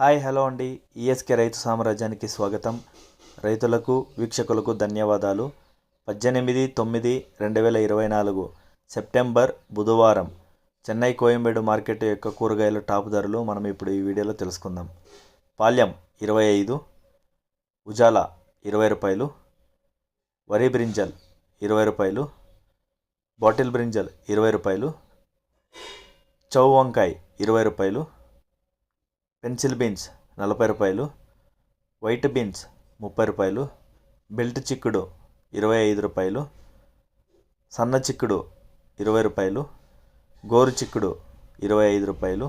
Hi hello అండి. ESK రైతు సామ్రాజ్యానికి స్వాగతం. రైతులకు వీక్షకులకు ధన్యవాదాలు. పద్దెనిమిది తొమ్మిది రెండు వేల ఇరవై నాలుగు సెప్టెంబర్ బుధవారం చెన్నై కోయంబేడు మార్కెట్ యొక్క కూరగాయల టాప్ ధరలు మనం ఇప్పుడు ఈ వీడియోలో తెలుసుకుందాం. పాల్యం ఇరవై ఐదు ఉజాల ఇరవై రూపాయలు వరి బ్రింజల్ ఇరవై రూపాయలు బాటిల్ బ్రింజల్ ఇరవై రూపాయలు చౌ వంకాయ్ ఇరవై రూపాయలు పెన్సిల్ బీన్స్ నలభై రూపాయలు వైట్ బీన్స్ ముప్పై రూపాయలు బెల్ట్ చిక్కుడు ఇరవై ఐదు రూపాయలు సన్న చిక్కుడు ఇరవై రూపాయలు గోరు చిక్కుడు ఇరవై ఐదు రూపాయలు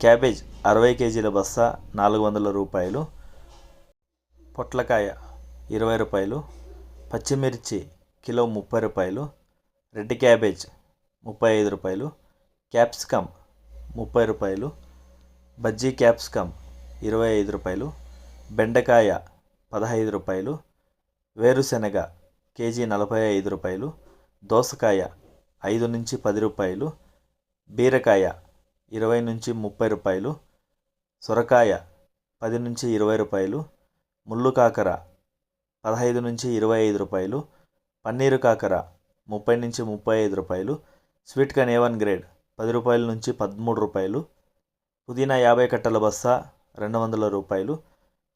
క్యాబేజ్ అరవై కేజీల బస్తా నాలుగు వందల రూపాయలు పొట్లకాయ ఇరవై రూపాయలు పచ్చిమిర్చి కిలో ముప్పై రూపాయలు రెడ్ క్యాబేజ్ ముప్పై ఐదు రూపాయలు క్యాప్సికమ్ ముప్పై రూపాయలు బజ్జీ క్యాప్సికమ్ ఇరవై ఐదు రూపాయలు బెండకాయ పదహైదు రూపాయలు వేరుశనగ కేజీ నలభై ఐదు రూపాయలు దోసకాయ ఐదు నుంచి పది రూపాయలు బీరకాయ ఇరవై నుంచి ముప్పై రూపాయలు సొరకాయ పది నుంచి ఇరవై రూపాయలు ముళ్ళు కాకర పదహైదు నుంచి ఇరవై ఐదు రూపాయలు పన్నీరు కాకర ముప్పై నుంచి ముప్పై ఐదు రూపాయలు sweet corn A one grade పది రూపాయల నుంచి పదమూడు రూపాయలు పుదీనా యాభై కట్టల బస్తా రెండు వందల రూపాయలు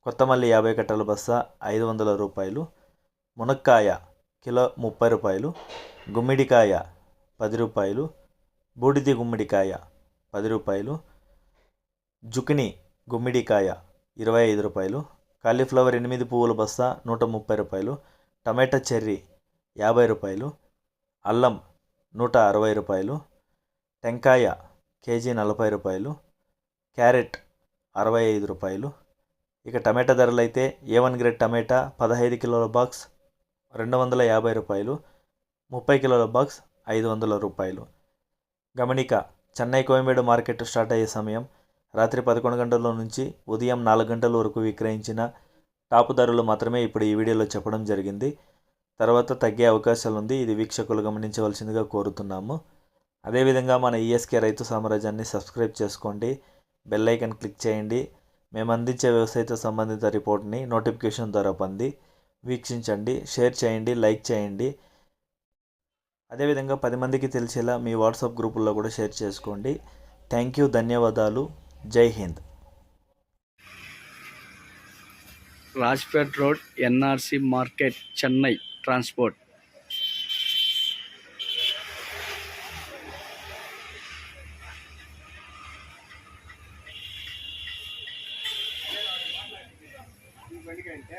కొత్తమల్లి యాభై కట్టల బస్తా ఐదు వందల రూపాయలు మునక్కాయ కిలో ముప్పై రూపాయలు గుమ్మిడికాయ పది రూపాయలు బూడిది గుమ్మిడికాయ పది రూపాయలు జుకిని గుమ్మిడికాయ ఇరవై ఐదు రూపాయలు కాలీఫ్లవర్ ఎనిమిది పువ్వుల బస్తా నూట ముప్పై రూపాయలు టమాటా చెర్రీ యాభై రూపాయలు అల్లం నూట అరవై రూపాయలు టెంకాయ కేజీ నలభై రూపాయలు క్యారెట్ అరవై ఐదు రూపాయలు. ఇక టమాటా ధరలు అయితే ఏ వన్ గ్రేడ్ టమాటా పదహైదు కిలోల బాక్స్ రెండు వందల యాభై రూపాయలు. ముప్పై కిలోల బాక్స్ ఐదు వందల రూపాయలు. గమనిక చెన్నై కోయంబేడు మార్కెట్ స్టార్ట్ అయ్యే సమయం. రాత్రి పదకొండు గంటల నుంచి ఉదయం నాలుగు గంటల వరకు విక్రయించిన టాపు ధరలు మాత్రమే ఇప్పుడు ఈ వీడియోలో చెప్పడం జరిగింది. తర్వాత తగ్గే అవకాశాలు ఉంది. ఇది వీక్షకులు గమనించవలసిందిగా కోరుతున్నాము. అదేవిధంగా మన ఈఎస్కే రైతు సామ్రాజ్యాన్ని సబ్స్క్రైబ్ చేసుకోండి. బెల్ ఐకన్ క్లిక్ చేయండి. మేము అందించే వ్యవసాయతో సంబంధిత రిపోర్ట్ని నోటిఫికేషన్ ద్వారా పొంది వీక్షించండి షేర్ చేయండి లైక్ చేయండి. అదేవిధంగా పది మందికి తెలిసేలా మీ వాట్సాప్ గ్రూపుల్లో కూడా షేర్ చేసుకోండి. థ్యాంక్ యూ ధన్యవాదాలు. జై Hind. Rajpet road NRC market Chennai transport மெடிக்க